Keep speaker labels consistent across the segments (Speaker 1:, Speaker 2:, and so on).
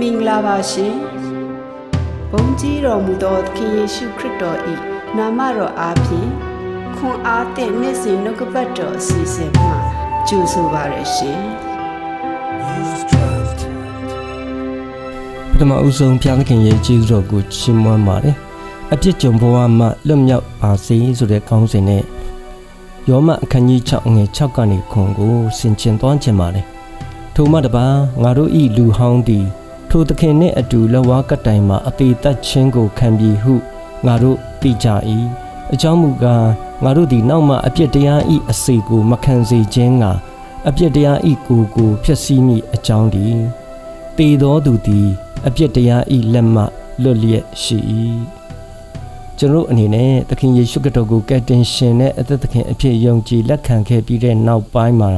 Speaker 1: မင်္ဂလာပါရှင်ဘုန်းကြီးတော်မူသောသခင်ယေရှုခရစ်တော်၏နာမတော်အားဖြင့်ခွန်အားသည့်နေ့စဉ်နှုတ်ကပတ်တော်အစီအစဉ်မှာကြိုဆိုပါရရှင်
Speaker 2: ပထမဦးဆုံးဖျားသခင်ရဲ့ကျေးဇူးတော်ကိုချီးမွမ်းပါတယ်။အပြစ်ကြုံဘဝမှာလွတ်မြောက်ပါစေဆိုတဲ့ကောင်းစဉ်နဲ့ယောမအခန်းကြီး6ငွေ6ကနေခွန်ကိုဆင်ခြင်သွားခြင်းပါတယ်။ထိုမှတပါငါတို့ဤလူဟောင်းသည် ထိုသခင်နှင့်အတူလဝါကတိုင်မှာအသေးသက်ခြင်းကိုခံပြီးဟုငါတို့သိကြ၏။အကြောင်းမူကားငါတို့သည်နောက်မှအပြစ်တရားဤအစေကိုမခံစေခြင်းကအပြစ်တရားဤကိုကိုဖျက်ဆီးမိအကြောင်းတည်းတေသောသူသည်အပြစ်တရားဤလက်မှလွတ်လျက်ရှိ၏ကျွန်တော်အနေနဲ့သခင်ယေရှုခရစ်တော်ကိုကယ်တင်ရှင်နဲ့အသက်သခင်အဖြစ်ယုံကြည်လက်ခံခဲ့ပြီးတဲ့နောက်ပိုင်းမှာ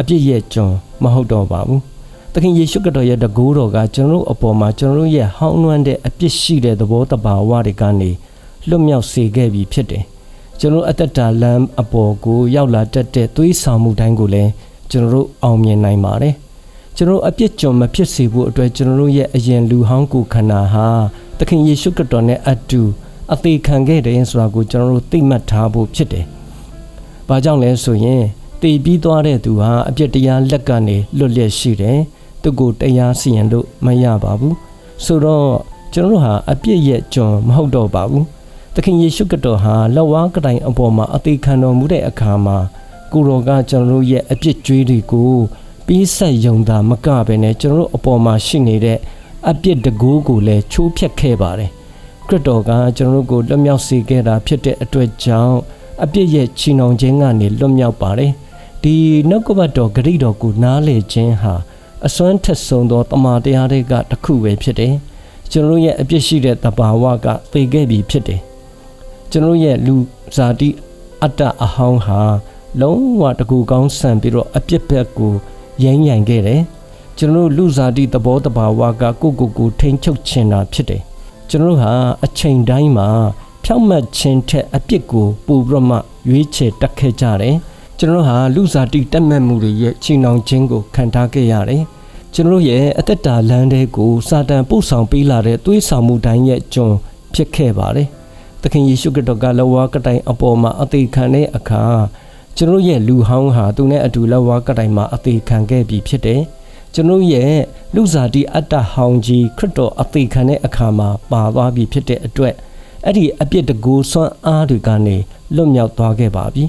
Speaker 2: အပြစ်ရဲ့ကျွန်မဟုတ်တော့ပါဘူး သခင်ယေရှုခရစ်တော်ရဲ့တကူတော်ကကျွန်တော်အပေါ်မှာကျွန်တော်ရဲ့ဟောင်းနှွမ်းတဲ့အပြစ်ရှိတဲ့သဘောတဘာဝတွေကနေလွတ်မြောက်စေခဲ့ပြီးဖြစ်တယ်ကျွန်တော်အသက်တာလမ်းအပေါ်ကိုရောက်လာတတ်တဲ့သွေးဆောင်မှုတိုင်းကိုလည်းကျွန်တော်အောင်မြင်နိုင်ပါတယ်ကျွန်တော်အပြစ်ကြုံမဖြစ်စေဖို့အတွက်ကျွန်တော်ရဲ့အရင်လူဟောင်းကိုခန္ဓာဟာသခင်ယေရှုခရစ်တော်နဲ့အတူအသေးခံခဲ့တယ်ဆိုတာကိုကျွန်တော်တို့သိမှတ်ထားဖို့ဖြစ်တယ်။ဘာကြောင့်လဲဆိုရင်တည်ပြီးသွားတဲ့သူဟာအပြစ်တရားလက်ကနေလွတ်လျက်ရှိတယ်။ သူကိုတရားစီရင်လို့မရပါဘူး။ဆိုတော့ကျွန်တော်တို့ဟာအပြစ်ရဲ့ကျွန်မဟုတ်တော့ပါဘူး။သခင်ယေရှုခရစ်တော်ဟာလက်ဝါးကတိုင်အပေါ်မှာအသေးခံတော်မူတဲ့အခါမှာကိုတော်ကကျွန်တော်တို့ရဲ့အပြစ်ကြွေးတွေကိုပြီးဆက်ယုံတာမကပဲနဲ့ကျွန်တော်တို့အပေါ်မှာရှိနေတဲ့အပြစ်တကူးကိုလည်းချိုးဖျက်ခဲ့ပါတယ်ခရစ်တော်ကကျွန်တော်တို့ကိုလွတ်မြောက်စေခဲ့တာဖြစ်တဲ့အတွက်ကြောင့်အပြစ်ရဲ့ချီနှောင်ခြင်းကနေလွတ်မြောက်ပါတယ်ဒီနှုတ်ကပတ်တော်ဂရိတော်ကိုနားလေခြင်းဟာ အစွမ်းထက်ဆုံးသောတမန်တရားတွေကတစ်ခုပဲဖြစ်တယ်ကျွန်တော်တို့ရဲ့အပြစ်ရှိတဲ့တဘာဝကသိခဲ့ပြီဖြစ်တယ်ကျွန်တော်ရဲ့လူဇာတိအတ္တအဟောင်းဟာလုံးဝတကူကောင်းဆန်ပြီးတော့အပြစ်ဘက်ကိုရိုင်းရိုင်ခဲ့တယ်ကျွန်တော်တို့လူစားတိသဘောတဘာဝကကိုကိုကိုထိန်ချုပ်ချင်တာဖြစ်တယ်ကျွန်တော်တို့ဟာအချိန်တိုင်းမှာဖြောက်မှတ်ခြင်းထက်အပြစ်ကိုပိုပြီးတော့မှရွေးချယ်တက်ခဲ့ကြတယ်ကျွန်တော်တို့ဟာလူစားတိတက်မှတ်မှုတွေရဲ့ချီနှောင်ခြင်းကိုခံထားခဲ့ရတယ် ကျွန်တော်တို့ရဲ့အသက်တာလမ်းတဲ့ကိုစာတန်ပို့ဆောင်ပေးလာတဲ့သွေးဆောင်မှုတိုင်းရဲ့ကျွန်ဖြစ်ခဲ့ပါတယ်သခင်ယေရှုခရစ်တော်ကလဝါကတိုင်အပေါ်မှာအသေးခံတဲ့အခါကျွန်တော်ရဲ့လူဟောင်းဟာသူနဲ့အတူလဝါကတိုင်မှာအသေးခံခဲ့ပြီးဖြစ်တယ်ကျွန်တော်ရဲ့လူစားတီအတ္တဟောင်းကြီးခရစ်တော်အသေးခံတဲ့အခါမှာပါသွားပြီဖြစ်တဲ့အတွက်အဲ့ဒီအပြစ်တကူဆွမ်းအားတွေကနေလွတ်မြောက်သွားခဲ့ပါပြီ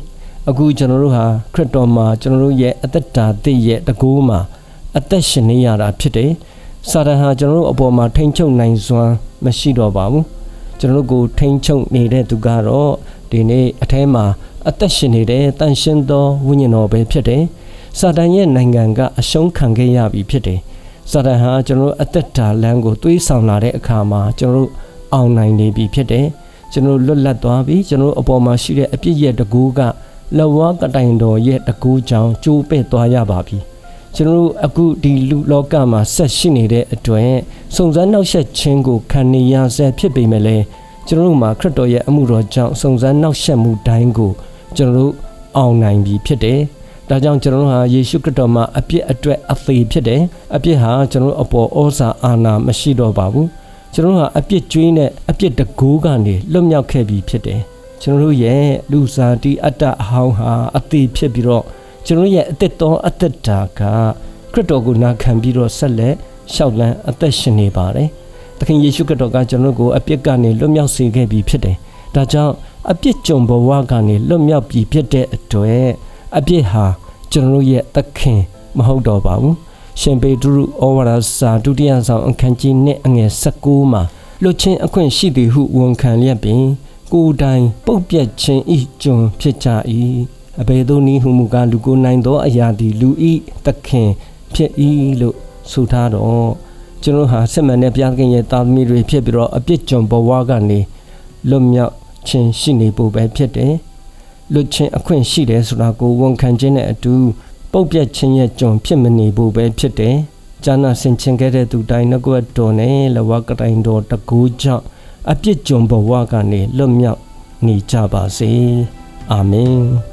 Speaker 2: အခုကျွန်တော်တို့ဟာခရစ်တော်မှာကျွန်တော်တို့ရဲ့အသက်တာသစ်ရဲ့တကူမှာ အသက်ရှင်နေရတာဖြစ်တယ်စာတန်ဟာကျွန်တော်တို့အပေါ်မှာထိန်ချုပ်နိုင်စွမ်းမရှိတော့ပါဘူးကျွန်တော်တို့ကိုထိန်ချုပ်နေတဲ့သူကတော့ဒီနေ့အထဲမှာအသက်ရှင်နေတဲ့တန်ရှင်းသောဝိညာဉ်တော်ပဲဖြစ်တယ်။စာတန်ရဲ့နိုင်ငံကအရှုံးခံခဲ့ရပြီဖြစ်တယ်။စာတန်ဟာကျွန်တော်အသက်တာလမ်းကိုသွေးဆောင်လာတဲ့အခါမှာကျွန်တော်အောင်နိုင်နေပြီဖြစ်တယ်။ကျွန်တော်လွတ်လပ်သွားပြီကျွန်တော်အပေါ်မှာရှိတဲ့အပြစ်ရဲ့တကူကလဝါကတိုင်တော်ရဲ့တကူကြောင့်ကျိုးပဲ့သွားရပါပြီ။ ကျွန်တော်အခုဒီလူလောကမှာဆက်ရှိနေတဲ့အတွက်စုံစမ်းနှောက်ယှက်ခြင်းကိုခံနေရဆဲဖြစ်ပေမဲ့လည်းကျွန်တော်တို့မှာခရစ်တော်ရဲ့အမှုတော်ကြောင့်စုံစမ်းနှောက်ယှက်မှုတိုင်းကိုကျွန်တော်တို့အောင်နိုင်ပြီဖြစ်တယ်။ဒါကြောင့်ကျွန်တော်တို့ဟာယေရှုခရစ်တော်မှာအပြစ်အတွက်အသေးဖြစ်တယ်။အပြစ်ဟာကျွန်တော်တို့အပေါ်ဩဇာအာဏာမရှိတော့ပါဘူး။ကျွန်တော်တို့ဟာအပြစ်ကျွေးနဲ့အပြစ်တကိုးကနေလွတ်မြောက်ခဲ့ပြီဖြစ်တယ်။ကျွန်တော်တို့ရဲ့လူစားတီအတ္တအဟောင်းဟာအသေးဖြစ်ပြီးတော့ ကျွန်တော်ရဲ့အသက်တော်အသက်တာကခရစ်တော်ကိုနာခံပြီးတော့ဆက်လက်ရှောက်လန်းအသက်ရှင်နေပါတယ်။သခင်ယေရှုခရစ်တော်ကကျွန်တော်ကိုအပြစ်ကနေလွတ်မြောက်စေခဲ့ပြီဖြစ်တယ်။ဒါကြောင့်အပြစ်ကြုံဘဝကနေလွတ်မြောက်ပြီဖြစ်တဲ့အတွက်အပြစ်ဟာကျွန်တော်ရဲ့သခင်မဟုတ်တော့ပါဘူးရှင်ပေဒရုဩဝါဒစာဒုတိယဆောင်အခန်းကြီး1အငယ်19မှာလွတ်ချင်းအခွင့်ရှိသည်ဟုဝန်ခံလျက်ပင်ကိုယ်တိုင်ပုတ်ပြက်ခြင်းဤကျွန်ဖြစ်ကြ၏ အဘယ်သို့နည်းဟုမူကားလူကိုနိုင်သောအရာသည်လူဤသခင်ဖြစ်၏လို့ဆိုထားတော့ကျွန်တော်ဟာဆက်မှန်တဲ့ဘုရားသခင်ရဲ့တာသမီတွေဖြစ်ပြီးတော့အပြစ်ကြုံဘဝကနေလွတ်မြောက်ခြင်းရှိနေဖို့ပဲဖြစ်တယ်။လွတ်ခြင်းအခွင့်ရှိတယ်ဆိုတာကိုဝန်ခံခြင်းနဲ့အတူပုတ်ပြတ်ခြင်းရဲ့ကြုံဖြစ်မနေဖို့ပဲဖြစ်တယ်။ဂျာနာဆင်ချင်ခဲ့တဲ့သူတိုင်းငကွတ်တော်နဲ့လဝကတိုင်းတော်တကူကြောင့်အပြစ်ကြုံဘဝကနေလွတ်မြောက်နေကြပါစေ။အာမင်။